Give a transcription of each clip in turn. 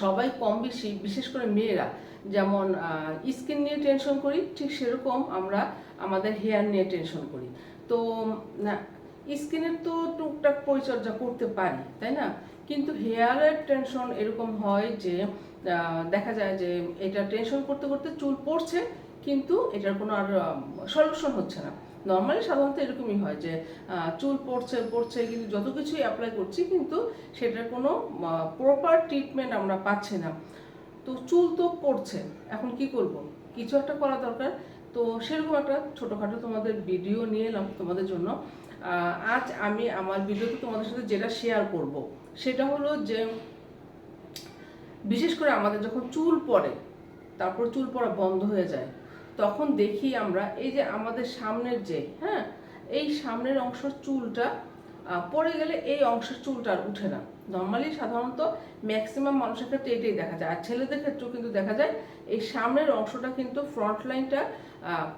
সবাই কম বেশি, বিশেষ করে মেয়েরা। যেমন স্কিন নিয়ে টেনশন করি, ঠিক সেরকম আমরা আমাদের হেয়ার নিয়ে টেনশন করি। তো স্কিনের তো টুকটাক পরিচর্যা করতে পারি, তাই না? কিন্তু হেয়ারের টেনশন এরকম হয় যে দেখা যায় যে, এটা টেনশন করতে করতে চুল পড়ছে, কিন্তু এটার কোনো আর সলিউশন হচ্ছে না। নর্মালি সাধারণত এরকমই হয় যে চুল পড়ছে পড়ছে, কিন্তু যত কিছুই অ্যাপ্লাই করছি কিন্তু সেটার কোনো প্রপার ট্রিটমেন্ট আমরা পাচ্ছি না। তো চুল তো পড়ছে, এখন কি করব? কিছু একটা করা দরকার। তো সেরকম একটা ছোটোখাটো তোমাদের ভিডিও নিয়ে এলাম তোমাদের জন্য। আজ আমি আমার ভিডিওতে তোমাদের সাথে যেটা শেয়ার করব, সেটা হলো যে, বিশেষ করে আমাদের যখন চুল পড়ে, তারপর চুল পড়া বন্ধ হয়ে যায় তখন দেখি আমরা এই যে আমাদের সামনের যে হ্যাঁ এই সামনের অংশ চুলটা পড়ে গেলে এই অংশের চুলটা আর উঠে না। নর্মালি সাধারণত ম্যাক্সিমাম মানুষের ক্ষেত্রে এটাই দেখা যায়। আর ছেলেদের ক্ষেত্রেও কিন্তু দেখা যায় এই সামনের অংশটা কিন্তু ফ্রন্ট লাইনটা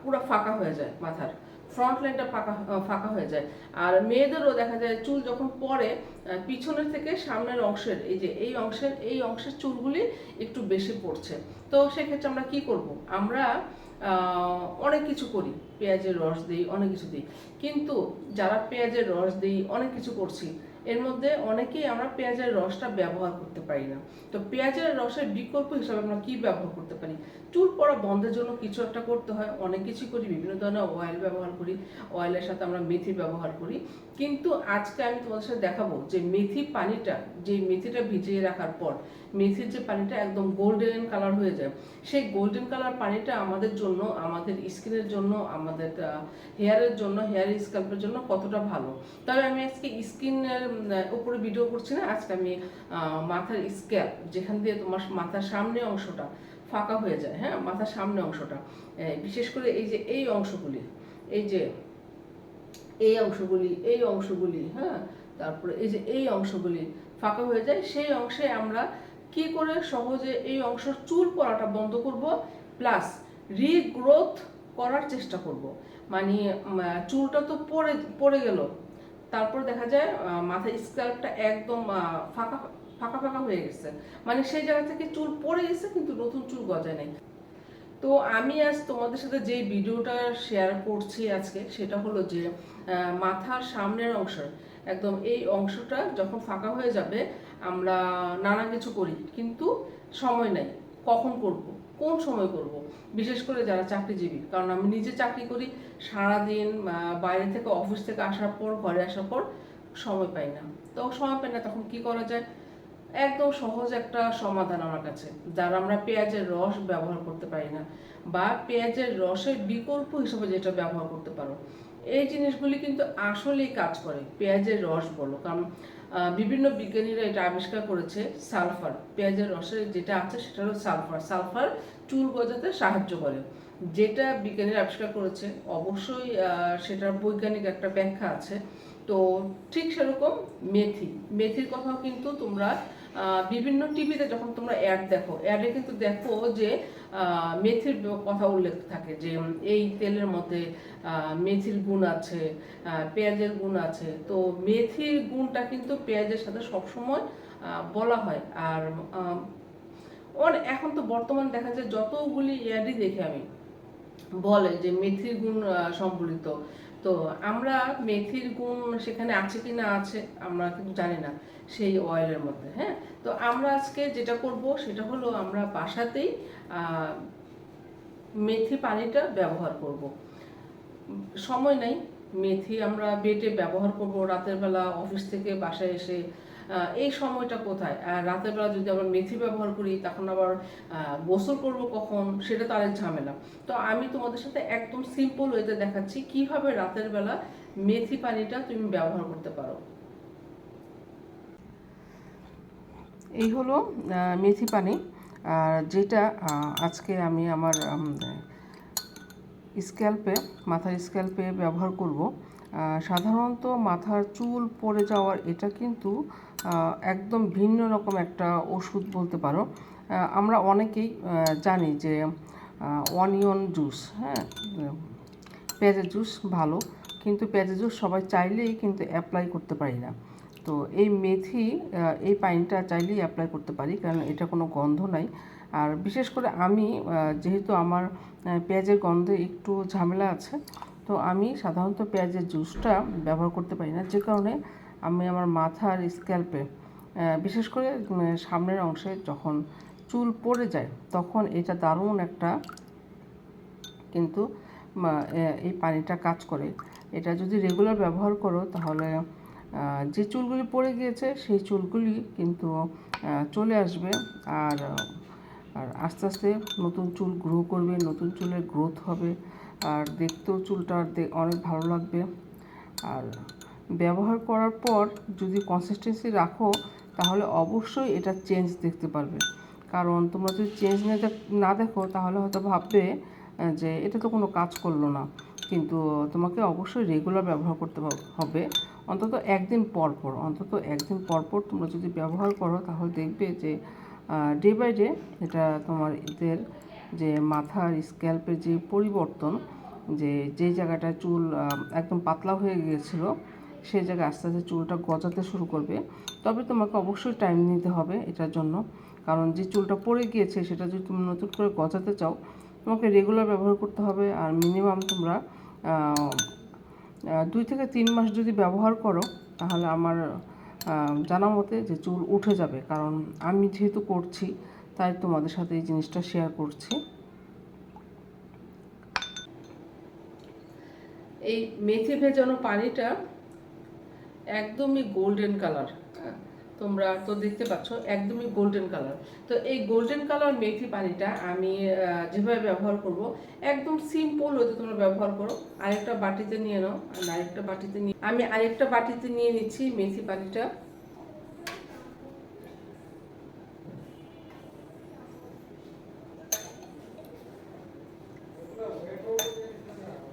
পুরো ফাঁকা হয়ে যায় মাথার। ফ্রন্ট লাইনটা ফাঁকা ফাঁকা হয়ে যায়। আর মেয়েদেরও দেখা যায় চুল যখন আহ, পিছনের থেকে সামনের অংশের এই যে এই অংশের এই অংশের চুলগুলি বেশি পড়ছে। তো সেক্ষেত্রে আমরা কি করব? আমরা অনেক কিছু করি। পেঁয়াজের রস দিই, অনেক কিছু দিই। কিন্তু যারা পেঁয়াজের রস দিই, অনেক কিছু করছি, এর মধ্যে অনেকেই আমরা পেঁয়াজের রসটা ব্যবহার করতে পারি না। তো পেঁয়াজের রসের বিকল্প হিসাবে আমরা কি ব্যবহার করতে পারি? চুল পড়া বন্ধের জন্য কিছু একটা করতে হয়। অনেক কিছু করি, বিভিন্ন ধরনের অয়েল ব্যবহার করি। অয়েলের সাথে আমরা মেথি ব্যবহার করি। কিন্তু আজকে আমি তোমাদের সাথে দেখাবো যে মেথি পানিটা, যে মেথিটা ভিজিয়ে রাখার পর মেথির যে পানিটা একদম গোল্ডেন কালার হয়ে যায়, সেই গোল্ডেন কালার পানিটা আমাদের জন্য, আমাদের স্কিনের জন্য, আমাদের হেয়ারের জন্য হেয়ার স্ক্যাল্পের জন্য কতটা ভালো। তবে আমি আজকে স্কিনের উপরে ভিডিও করছি না, আজকে আমি মাথার স্ক্যাল্প যেখান দিয়ে তোমার মাথার সামনে অংশটা ফাঁকা হয়ে যায় হ্যাঁ? মাথার সামনে অংশটা। বিশেষ করে এই যে এই অংশগুলি, এই যে এই অংশগুলি এই অংশগুলি হ্যাঁ? তারপরে এই যে এই অংশগুলি ফাঁকা হয়ে যায়, সেই অংশে আমরা কি করে সহজে এই অংশ চুল পড়াটা বন্ধ করব? প্লাস রিগ্রোথ করার চেষ্টা করব। মানে চুলটা তো পড়ে পড়ে গেল। তারপর দেখা যায় আহ, মাথার স্ক্যাল্পটা একদম ফাঁকা ফাঁকা ফাঁকা হয়ে গেছে। মানে সেই জায়গা থেকে চুল পড়ে গেছে কিন্তু নতুন চুল গজায় নাই। তো আমি আজ তোমাদের সাথে যে ভিডিওটা শেয়ার করছি আজকে সেটা হলো যে মাথার সামনের অংশ একদম এই অংশটা যখন ফাঁকা হয়ে যাবে আমরা নানা কিছু করি, কিন্তু সময় নাই। কখন করব? কোন সময় করব? বিশেষ করে যারা চাকরিজীবী, কারণ আমি নিজে চাকরি করি, সারাদিন বাইরে থেকে অফিস থেকে আসার পর, ঘরে আসার পর সময় পাই না। তো সময় পাই না, তখন কি করা যায়? একদম সহজ একটা সমাধান আমার কাছে, যারা আমরা পেঁয়াজের রস ব্যবহার করতে পারি না, বা পেঁয়াজের রসের বিকল্প হিসেবে যেটা ব্যবহার করতে পারো। এই জিনিসগুলি কিন্তু আসলেই কাজ করে। পেঁয়াজের রস বলো, কারণ বিভিন্ন বিজ্ঞানীরা এটা আবিষ্কার করেছে সালফার। পেঁয়াজের রসের যেটা আছে সেটা হলো সালফার। সালফার চুল গজাতে সাহায্য করে। যেটা বিজ্ঞানীরা আবিষ্কার করেছে, অবশ্যই সেটার বৈজ্ঞানিক একটা ব্যাখ্যা আছে। তো ঠিক সেরকম মেথি। মেথির কথাও কিন্তু তোমরা বিভিন্ন টিভিতে যখন তোমরা অ্যাড দেখো অ্যাডে কিন্তু দেখো যে মেথির কথা উল্লেখ থাকে যে এই তেলের মধ্যে মেথির গুণ আছে পেঁয়াজের গুণ আছে। তো মেথির গুণটা কিন্তু পেঁয়াজের সাথে সবসময় বলা হয়। আর এখন তো বর্তমান দেখা যায় যতগুলি অ্যাডই দেখি আমি, বলে যে মেথির গুণ সম্বলিত। তো আমরা মেথির গুণ সেখানে আছে কি না আছে আমরা কিন্তু জানি না, সেই অয়েলের মধ্যে হ্যাঁ? তো আমরা আজকে যেটা করব সেটা হলো আমরা বাসাতেই মেথি পানিটা ব্যবহার করব। সময় নাই, মেথি আমরা বেটে ব্যবহার করব রাতের বেলা, অফিস থেকে বাসায় এসে এই সময়টা কোথায়? আর রাতের বেলা যদি আমরা মেথি ব্যবহার করি, তখন আবার গোসল করব কখন? সেটা তাদের ঝামেলা। তো আমি তোমাদের সাথে একদম সিম্পল ওয়েতে দেখাচ্ছি, কীভাবে রাতের বেলা মেথি পানিটা তুমি ব্যবহার করতে পারো। এই হলো মেথি পানি। আর যেটা আজকে আমি আমার স্ক্যাল্পে মাথার স্ক্যাল্পে ব্যবহার করব সাধারণত মাথার চুল পড়ে যাওয়ার এটা কিন্তু একদম ভিন্ন রকম একটা ওষুধ বলতে পারো। আমরা অনেকেই জানি যে অনিয়ন জুস হ্যাঁ পেঁয়াজের জুস ভালো, কিন্তু পেঁয়াজের জুস সবাই চাইলেই কিন্তু অ্যাপ্লাই করতে পারি না। তো এই মেথি এই পানিটা চাইলেই অ্যাপ্লাই করতে পারি, কারণ এটা কোনো গন্ধ নাই। আর বিশেষ করে আমি যেহেতু আমার পেঁয়াজের গন্ধে একটু ঝামেলা আছে তো আমি সাধারণত পেঁয়াজের জুসটা ব্যবহার করতে পারি না, যে কারণে আমি আমার মাথার স্ক্যাল্পে বিশেষ করে সামনের অংশে যখন চুল পড়ে যায়, তখন এটা দারুণ একটা কিন্তু এই পানিটা কাজ করে। এটা যদি রেগুলার ব্যবহার করো, তাহলে যে চুলগুলি পড়ে গিয়েছে, সেই চুলগুলি কিন্তু চলে আসবে আর আর আস্তে আস্তে নতুন চুল গ্রো করবে, নতুন চুলের গ্রোথ হবে। আর দেখতেও চুলটা অনেক ভালো লাগবে। আর ব্যবহার করার পর যদি কনসিস্টেন্সি রাখো, তাহলে অবশ্যই এটা চেঞ্জ দেখতে পারবে। কারণ তোমরা যদি চেঞ্জ না দেখ- তাহলে হয়তো ভাববে যে এটা তো কোনো কাজ করল না। কিন্তু তোমাকে অবশ্যই রেগুলার ব্যবহার করতে হবে। অন্তত একদিন পর পর, অন্তত একদিন পর পর তোমরা যদি ব্যবহার করো, তাহলে দেখবে যে ডে বাই ডে এটা তোমার এদের যে মাথার স্ক্যাল্পের যে পরিবর্তন, যে যে জায়গাটা চুল একদম পাতলা হয়ে গিয়েছিল, সেই জায়গায় আস্তে আস্তে চুলটা গজাতে শুরু করবে। তবে তোমাকে অবশ্যই টাইম নিতে হবে এটার জন্য। কারণ যে চুলটা পড়ে গিয়েছে, সেটা যদি তুমি নতুন করে গজাতে চাও, তোমাকে রেগুলার ব্যবহার করতে হবে। আর মিনিমাম তোমরা দুই থেকে তিন মাস যদি ব্যবহার করো, তাহলে আমার জানা মতে যে চুল উঠে যাবে। কারণ আমি যেহেতু করছি তাই তোমাদের সাথে এই জিনিসটা শেয়ার করছি। এই মেথি ভেজানো পানিটা একদমই গোল্ডেন কালার তোমরা তো দেখতে পাচ্ছ, একদমই গোল্ডেন কালার তো এই গোল্ডেন কালার মেথি পানিটা আমি যেভাবে ব্যবহার করব, একদম সিম্পল হতে তোমরা ব্যবহার করো। আরেকটা বাটিতে নিয়ে নাও, আর আরেকটা বাটিতে নিয়ে আমি আরেকটা বাটিতে নিয়ে নিচ্ছি মেথি পানিটা।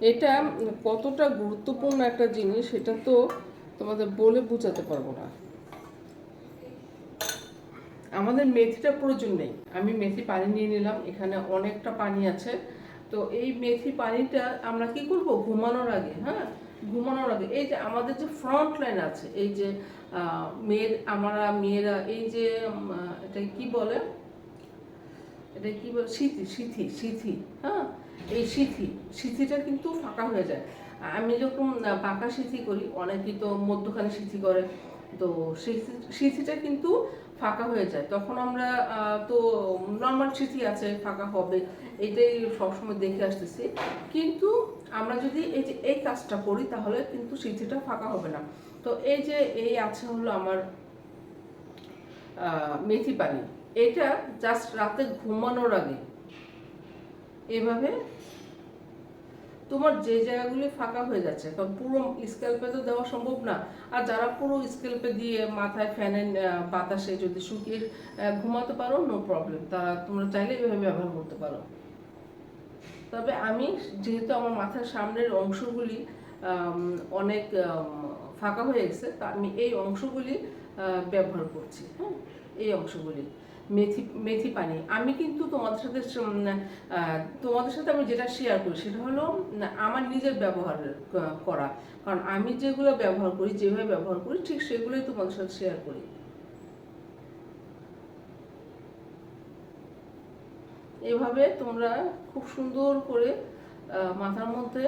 এটা কতটা গুরুত্বপূর্ণ একটা জিনিস সেটা তো তোমাদের বলে বোঝাতে পারব না। আমাদের মেথিটা প্রয়োজন নেই। আমি মেথি পানি নিয়ে নিলাম, এখানে অনেকটা পানি আছে। তো এই মেথি পানিটা আমরা কি করব? ঘুমানোর আগে হ্যাঁ? ঘুমানোর আগে। এই যে আমাদের যে ফ্রন্ট লাইন আছে, এই যে মেয়ের, আমরা মেয়েরা, এই যে এটা কি বলে? এটা কি বলে? সিথি সিথি সিথি হ্যাঁ? এই সিথি, সিথিটা কিন্তু ফাঁকা হয়ে যায়। আমি যখন পাকা সিথি করি অনেকেই তো মধ্যখানে সিথি করে, তো সিথিটা কিন্তু ফাঁকা হয়ে যায়। তখন আমরা তো নর্মাল সিথি আছে, ফাঁকা হবে, এটাই সবসময় দেখে আসতেছি। কিন্তু আমরা যদি এই যে এই কাজটা করি, তাহলে কিন্তু সিথিটা ফাঁকা হবে না। তো এই যে এই আছে হলো আমার মেথি পানি। এটা জাস্ট রাতে ঘুমানোর আগে এভাবে তোমার যে জায়গাগুলি ফাঁকা হয়ে যাচ্ছে, কারণ পুরো স্ক্যাল্পে তো দেওয়া সম্ভব না। আর যারা পুরো স্ক্যাল্পে দিয়ে মাথায় ফ্যানের বাতাসে যদি শুকিয়ে ঘুমাতে পারো নো প্রবলেম তারা তোমরা চাইলে এভাবে ব্যবহার করতে পারো। তবে আমি যেহেতু আমার মাথার সামনের অংশগুলি অনেক ফাঁকা হয়ে গেছে, তা আমি এই অংশগুলি ব্যবহার করছি হ্যাঁ? এই অংশগুলি। মেথি মেথি পানি। আমি কিন্তু তোমাদের সাথে তোমাদের সাথে আমি যেটা শেয়ার করি, সেটা হলো আমার নিজের ব্যবহার করা। কারণ আমি যেগুলো ব্যবহার করি, যেভাবে ব্যবহার করি, ঠিক সেগুলোই তোমাদের সাথে শেয়ার করি। এভাবে তোমরা খুব সুন্দর করে মাথার মধ্যে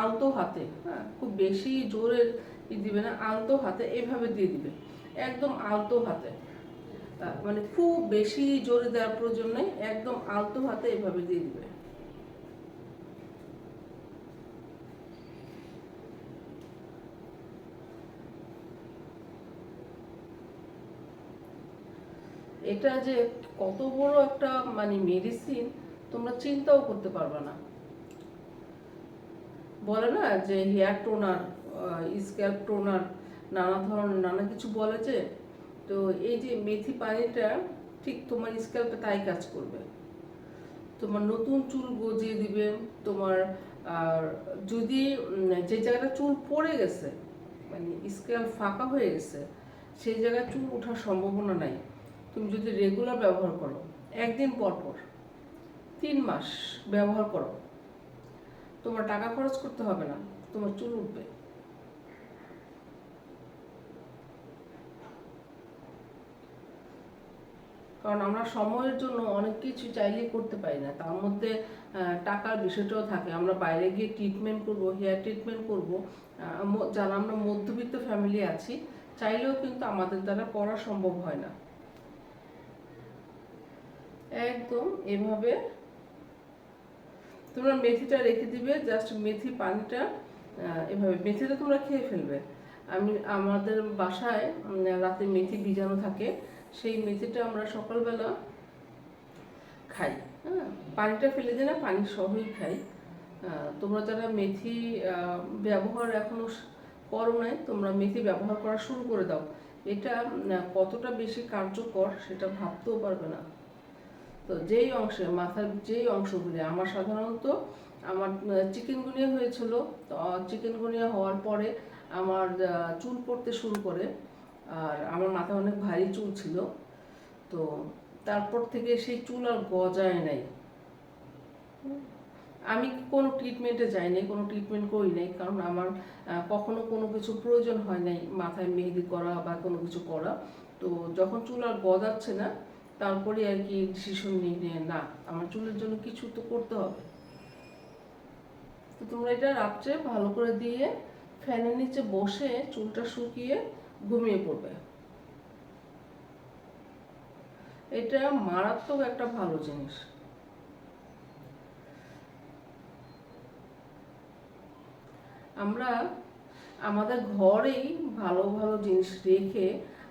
আলতো হাতে হ্যাঁ খুব বেশি জোরের ই দিবে না, আলতো হাতে এভাবে দিয়ে দিবে। একদম আলতো হাতে। মানে খুব বেশি জোরে দেওয়ার প্রয়োজন নেই, একদম আলতো হাতে এভাবে দিয়ে দিবে। এটা যে কত বড় একটা মানে মেডিসিন তোমরা চিন্তাও করতে পারবে না। বলে না যে হেয়ার টোনার স্ক্যাল্প টোনার নানা ধরনের, নানা কিছু বলে যে তো এই যে মেথি পানিটা ঠিক তোমার স্ক্যাল্পে তাই কাজ করবে। তোমার নতুন চুল গজিয়ে দিবে, তোমার, আর যদি যে জায়গাটা চুল পড়ে গেছে মানে স্ক্যাল্প ফাঁকা হয়ে গেছে, সেই জায়গায় চুল ওঠার সম্ভাবনা নাই। তুমি যদি রেগুলার ব্যবহার করো, একদিন পর পর, তিন মাস ব্যবহার করো, তোমার টাকা খরচ করতে হবে না, তোমার চুল উঠবে। কারণ আমরা সময়ের জন্য অনেক কিছু চাইলেই করতে পারি না। তার মধ্যে টাকার বিষয়টাও থাকে। আমরা বাইরে গিয়ে ট্রিটমেন্ট করব হেয়ার ট্রিটমেন্ট করব। যারা আমরা মধ্যবিত্ত ফ্যামিলি আছি, চাইলেও কিন্তু আমাদের দ্বারা করা সম্ভব হয় না। একদম এভাবে তোমরা মেথিটা রেখে দিবে জাস্ট মেথি পানিটা এভাবে। মেথিটা তোমরা খেয়ে ফেলবে। আমি, আমাদের বাসায় রাতে মেথি ভিজানো থাকে। সেই মেথিটা আমরা সকালবেলা খাই। হ্যাঁ পানিটা ফেলে দিই না, পানি সহই খাই। তোমরা যারা মেথি ব্যবহার এখনও করো নাই, তোমরা মেথি ব্যবহার করা শুরু করে দাও। এটা কতটা বেশি কার্যকর সেটা ভাবতেও পারবে না। তো যেই অংশে, মাথার যেই অংশগুলি, আমার সাধারণত আমার চিকেনগুনিয়া হয়েছিল। চিকেনগুনিয়া হওয়ার পরে আমার চুল পড়তে শুরু করে। আর আমার মাথায় অনেক ভারী চুল ছিল। তো তারপর থেকে সেই চুল আর গজায় নাই। আমি কোনো ট্রিটমেন্টে যাইনি, কোনো ট্রিটমেন্ট করি নাই, কারণ আমার কখনো কোনো কিছু প্রয়োজন হয় নাই মাথায় মেহেদি করা বা কোনো কিছু করা। তো যখন চুল আর গজাচ্ছে না, তারপরে আর কি ডিসিশন নিই যে না, আমার চুলের জন্য কিছু তো করতে হবে। তো তোমরা এটা রাত্রে ভালো করে দিয়ে ফ্যানের নিচে বসে চুলটা শুকিয়ে ঘুমিয়ে পড়বে। এটা মারাত্মক একটা ভালো জিনিস। আমরা আমাদের ঘরেই ভালো ভালো জিনিস রেখে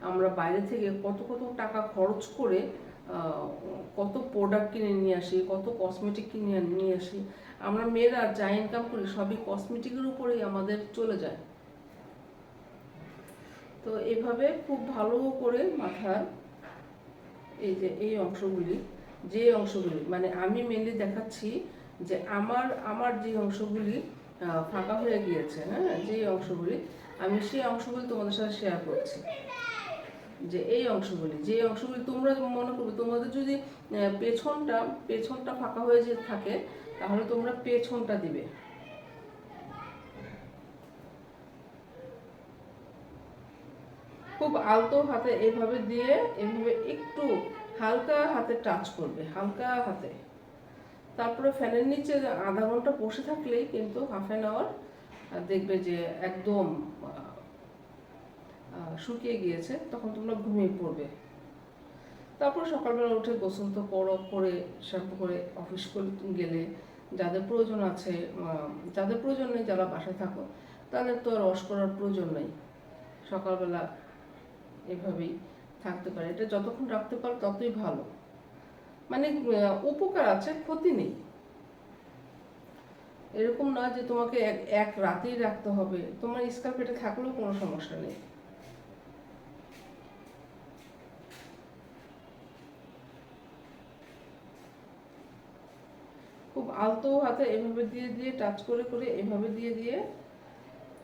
আমরা বাইরে থেকে কত কত টাকা খরচ করে কত প্রোডাক্ট কিনে নিয়ে আসি, কত কসমেটিক কিনে নিয়ে আসি, আমরা মেয়েরা যা ইনকাম করি সবই কসমেটিকের উপরেই আমাদের চলে যায়। তো এভাবে খুব ভালো করে মাথার এই যে, এই অংশগুলি, যে অংশগুলি মানে আমি মেনলি দেখাচ্ছি যে আমার আমার যে অংশগুলি ফাঁকা হয়ে গিয়েছে হ্যাঁ যে অংশগুলি, আমি সেই অংশগুলি তোমাদের সাথে শেয়ার করছি। যে এই অংশগুলি, যে অংশগুলি তোমরা মনে করবে, তোমাদের যদি পেছনটা পেছনটা ফাঁকা হয়ে যে থাকে, তাহলে তোমরা পেছনটা দিবে। খুব আলতো হাতে এভাবে দিয়ে এভাবে একটু হালকা হাতে টাচ করবে, হালকা হাতে। তারপরে ফ্যানের নিচে আধা ঘণ্টা বসে থাকলেই কিন্তু হাফ অ্যান আওয়ার দেখবে যে একদম শুকিয়ে গিয়েছে, তখন তোমরা ঘুমিয়ে পড়বে। তারপর সকালবেলা উঠে গোসল তো করো করে শ্যাম্পু করে অফিস গেলে যাদের প্রয়োজন আছে যাদের প্রয়োজন নেই যারা বাসায় থাকো, তাদের তো আর করার প্রয়োজন নেই। সকালবেলা এভাবেই থাকতে পারে। এটা যতক্ষণ রাখতে পারো ততই ভালো। মানে উপকার আছে, ক্ষতি নেই। এরকম না যে তোমাকে এক এক রাতেই রাখতে হবে। তোমার স্কার্পেটে থাকলেও কোনো সমস্যা নেই। খুব আলতো হাতে এভাবে দিয়ে দিয়ে, টাচ করে করে এভাবে দিয়ে দিয়ে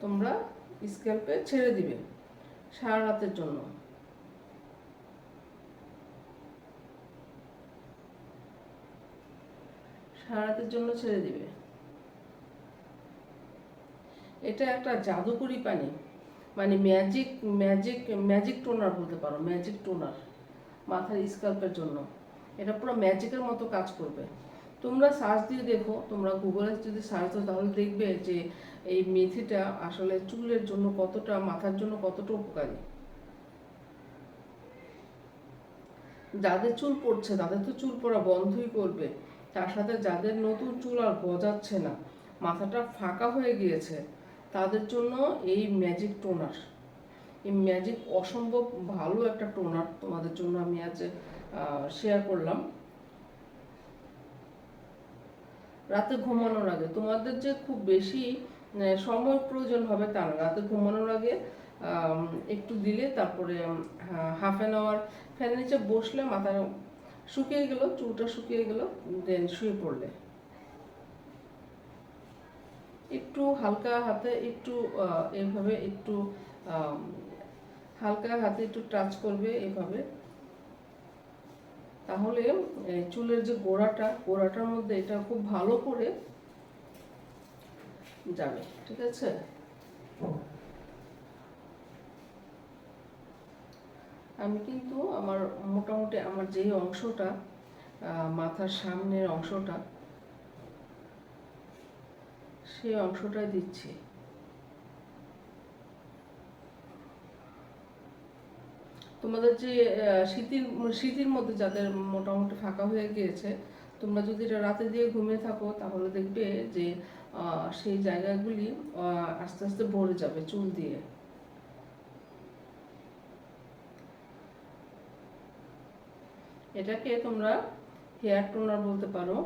তোমরা স্ক্যাল্পে ছেড়ে দিবে। সারা রাতের জন্য। সারা রাতের জন্য ছেড়ে দিবে। এটা একটা জাদুকরি পানি। মানে ম্যাজিক ম্যাজিক ম্যাজিক টোনার বলতে পারো ম্যাজিক টোনার মাথার স্কাল্পের জন্য। এটা পুরো ম্যাজিকের মতো কাজ করবে। তোমরা সার্চ দিয়ে দেখো, তোমরা গুগলে যদি সার্চ দাও, তাহলে দেখবে যে এই মেথিটা আসলে চুলের জন্য কতটা, মাথার জন্য কতটা উপকারী। যাদের চুল পড়ছে, তাদের তো চুল পড়া বন্ধই করবে। তার সাথে যাদের নতুন চুল আর গজাচ্ছে না, মাথাটা ফাঁকা হয়ে গিয়েছে, তাদের জন্য এই ম্যাজিক টোনার এই ম্যাজিক অসম্ভব ভালো একটা টোনার তোমাদের জন্য আমি আজ শেয়ার করলাম। রাতে ঘুমানোর আগে। তোমাদের যে খুব বেশি সময় প্রয়োজন হবে তা না। রাতে ঘুমানোর আগে একটু দিলে তারপরে হাফ অ্যান আওয়ার ফ্যানের নিচে বসলে মাথা শুকিয়ে গেল চুলটা শুকিয়ে গেল দেন শুয়ে পড়লে। একটু হালকা হাতে একটু আহ, এইভাবে একটু হালকা হাতে একটু টাচ করবে এইভাবে তাহলে চুলের যে গোড়াটা, গোড়াটার মধ্যে এটা খুব ভালো করে যাবে, ঠিক আছে? আমি কিন্তু আমার মোটামুটি আমার যেই অংশটা মাথার সামনের অংশটা, সেই অংশটাই দিচ্ছি। তোমাদের যে শীতের শীতের মধ্যে যাদের মোটামুটি ফাঁকা হয়ে গিয়েছে, তোমরা যদি এটা রাতে দিয়ে ঘুমিয়ে থাকো, তাহলে দেখবে যে সেই জায়গাগুলি আস্তে আস্তে ভরে যাবে চুল দিয়ে। এটাকে তোমরা হেয়ার টোনার বলতে পারো।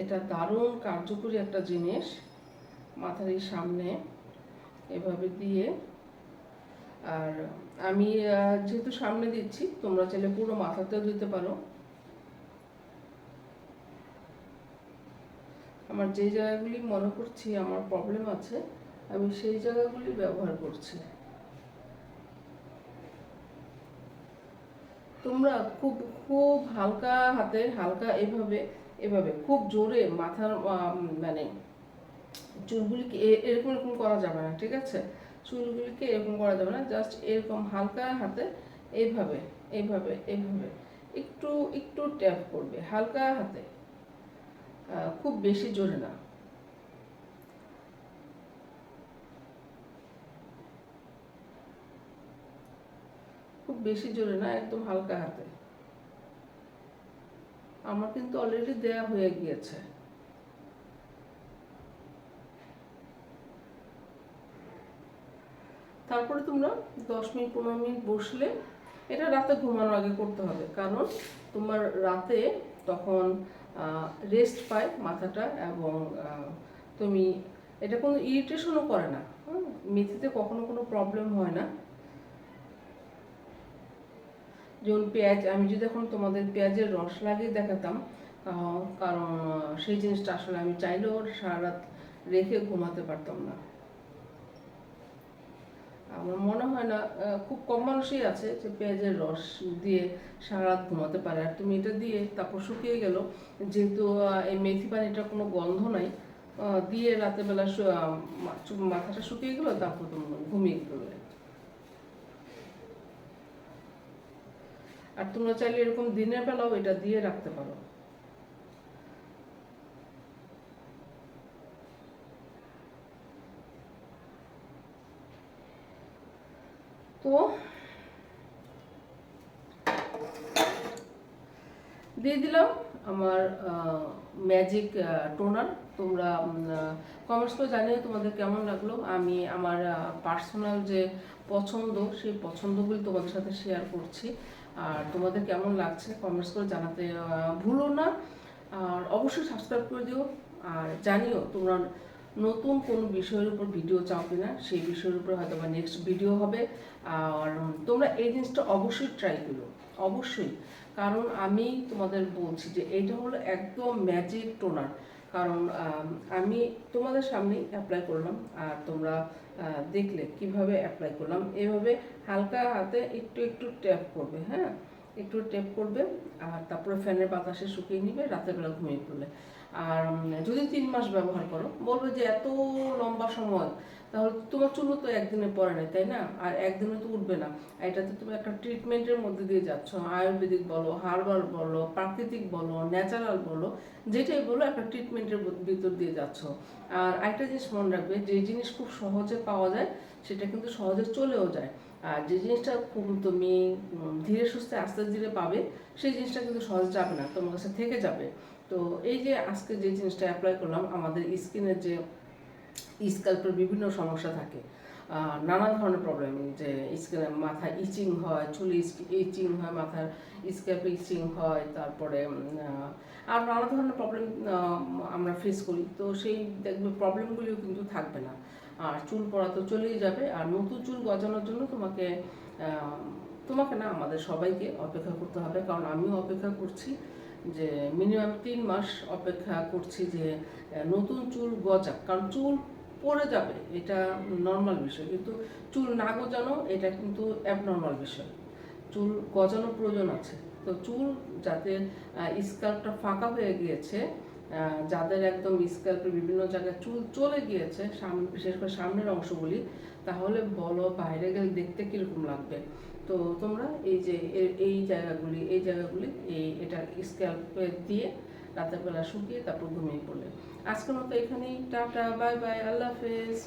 এটা দারুণ কার্যকরী একটা জিনিস মাথার সামনে, এভাবে দিয়ে। আর আমি যেহেতু সামনে দিচ্ছি, তোমরা চাইলে পুরো মাথাতেও দিতে পারো। আমার যে জায়গাগুলি মনে করছি আমার প্রবলেম আছে, আমি সেই জায়গাগুলি ব্যবহার করছি। তোমরা খুব খুব হালকা হাতে, হালকা এভাবে এভাবে, খুব জোরে মাথার মানে চুলগুলিকে এরকম এরকম করা যাবে না, ঠিক আছে? চুলগুলিকে এরকম করা যাবে না জাস্ট এরকম হালকা হাতে এইভাবে এইভাবে এইভাবে। একটু একটু ট্যাপ করবে, হালকা হাতে। খুব বেশি জোরে না। খুব বেশি জোরে না, একদম হালকা হাতে। আমার কিন্তু অলরেডি দেয়া হয়ে গিয়েছে। তারপরে তোমরা দশ মিনিট, পনেরো মিনিট বসলে এটা রাতে ঘুমানোর আগে করতে হবে। কারণ তোমার রাতে তখন রেস্ট পায় মাথাটা এবং তুমি এটা কোনো ইরিটেশনও করে না? মেথিতে কখনো কোনো প্রবলেম হয় না। যেমন পেঁয়াজ, আমি যদি এখন তোমাদের পেঁয়াজের রস লাগিয়ে দেখাতাম কারণ সেই জিনিসটা আসলে আমি চাইলেও সারা রাত রেখে ঘুমাতে পারতাম না। আমার মনে হয় না খুব কম মানুষই আছে যে পেঁয়াজের রস দিয়ে সারা রাত ঘুমাতে পারে। আর তুমি এটা দিয়ে তারপর শুকিয়ে গেল, যেহেতু এই মেথি পানিটার কোনো গন্ধ নাই দিয়ে রাতের বেলা মাথাটা শুকিয়ে গেল, তারপর তুমি ঘুমিয়ে পড়লে। আর তোমরা চাইলে এরকম দিনের বেলাও এটা দিয়ে রাখতে পারো। তো দিয়ে দিলাম আমার ম্যাজিক টোনার তোমরা কমেন্টস করে জানিয়ে তোমাদের কেমন লাগল। আমি আমার পার্সোনাল যে পছন্দ, সেই পছন্দগুলি তোমাদের সাথে শেয়ার করছি। আর তোমাদের কেমন লাগছে কমেন্টস করে জানাতে ভুলো না। আর অবশ্যই সাবস্ক্রাইব করে দিও। আর জানিও তোমরা নতুন কোন বিষয়ের উপর ভিডিও চাও কিনা, সেই বিষয়ের উপর হয়তো বা নেক্সট ভিডিও হবে। আর তোমরা এই জিনিসটা অবশ্যই ট্রাই করো, অবশ্যই। কারণ আমি তোমাদের বলছি যে এইটা হলো একদম ম্যাজিক টোনার কারণ আমি তোমাদের সামনেই অ্যাপ্লাই করলাম, আর তোমরা দেখলে কীভাবে অ্যাপ্লাই করলাম। এভাবে হালকা হাতে একটু একটু ট্যাপ করবে হ্যাঁ? একটু ট্যাপ করবে, আর তারপরে ফ্যানের বাতাসে শুকিয়ে নিবে, রাতের বেলা ঘুমিয়ে পড়লে। আর যদি তিন মাস ব্যবহার করো, বলবে যে এত লম্বা সময়, তাহলে তোমার চুলও তো একদিনে পরে নাই তাই না? আর একদিনে তো উঠবে না। এটাতে তুমি একটা ট্রিটমেন্টের মধ্যে দিয়ে যাচ্ছ, আয়ুর্বেদিক বলো, হার্বাল বলো, প্রাকৃতিক বলো ন্যাচারাল বলো, যেটাই বলো, একটা ট্রিটমেন্টের ভিতর দিয়ে যাচ্ছ। আর একটা জিনিস মনে রাখবে, যে জিনিস খুব সহজে পাওয়া যায়, সেটা কিন্তু সহজে চলেও যায়। আর যে জিনিসটা তুমি ধীরে সুস্থে আস্তে ধীরে পাবে, সেই জিনিসটা কিন্তু সহজ যাবে না, তোমার কাছে থেকে যাবে। তো এই যে আজকে যে জিনিসটা অ্যাপ্লাই করলাম, আমাদের স্কিনের যে স্কাল্পের বিভিন্ন সমস্যা থাকে। নানা ধরনের প্রবলেম যে স্কিনে মাথায় ইচিং হয়, চুলে ইচিং হয়, মাথার স্ক্যাল্পে ইচিং হয়, তারপরে আর নানা ধরনের প্রবলেম আমরা ফেস করি। তো সেই দেখবে প্রবলেমগুলিও কিন্তু থাকবে না। আর চুল পড়া তো চলেই যাবে। আর নতুন চুল গজানোর জন্য তোমাকে তোমাকে না আমাদের সবাইকে অপেক্ষা করতে হবে। কারণ আমিও অপেক্ষা করছি যে মিনিমাম তিন মাস অপেক্ষা করছি যে নতুন চুল গজাক। কারণ চুল পড়ে যাবে, এটা নর্মাল বিষয়। কিন্তু চুল না গজানো, এটা কিন্তু অ্যাবনর্মাল বিষয়। চুল গজানোর প্রয়োজন আছে। তো চুল যাতে স্কাল্পটা ফাঁকা হয়ে গিয়েছে যাদের একদম স্ক্যাল্পের বিভিন্ন জায়গায় চুল চলে গিয়েছে সামনে বিশেষ করে সামনের অংশগুলি, তাহলে বলো বাইরে গেলে দেখতে কীরকম লাগবে? তো তোমরা এই যে এই জায়গাগুলি এই জায়গাগুলি, এই এটা স্ক্যাল্পে দিয়ে রাতের বেলা শুকিয়ে তারপর ঘুমিয়ে পড়লে। আজকের মতো এখানেই, টাটা, বাই বাই, আল্লাহ হাফেজ।